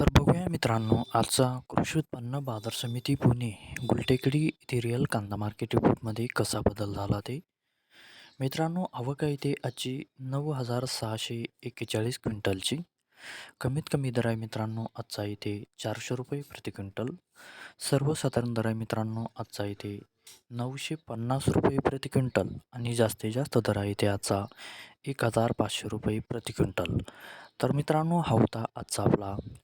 तर बघूया मित्रांनो आजचा कृषी उत्पन्न बाजार समिती पुणे गुलटेकडी येथे रिअल कांदा मार्केट रिपोर्टमध्ये कसा बदल झाला ते? मित्रांनो आवक आहे ते आजची नऊ हजार सहाशे एक्केचाळीस क्विंटलची. कमीत कमी दर आहे मित्रांनो आजचा इथे चारशे रुपये प्रति क्विंटल. सर्वसाधारण दर आहे मित्रांनो आजचा इथे नऊशे पन्नास रुपये प्रति क्विंटल. आणि जास्तीत जास्त दर आहे इथे आजचा एक हजार पाचशे रुपये प्रति क्विंटल. तर मित्रांनो हा होता आजचा आपला